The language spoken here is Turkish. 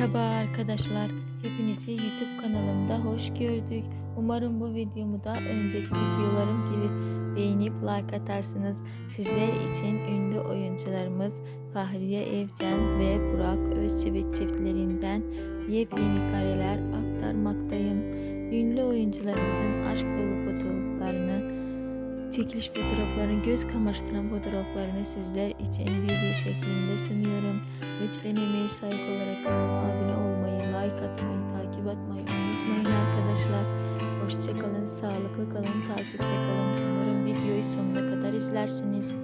Merhaba arkadaşlar. Hepinizi YouTube kanalımda hoş gördük. Umarım bu videomu da önceki videolarım gibi beğenip like atarsınız. Sizler için ünlü oyuncularımız Fahriye Evcen ve Burak Özçivit çiftlerinden yepyeni kareler aktarmaktayım. Ünlü oyuncularımızın aşk dolu fotoğraflarını Çekiliş fotoğraflarını, göz kamaştıran fotoğraflarını sizler için video şeklinde sunuyorum. Lütfen emeği saygı olarak kanalıma like atmayı, takip atmayı unutmayın arkadaşlar. Hoşçakalın, sağlıklı kalın, takipte kalın. Umarım videoyu sonuna kadar izlersiniz.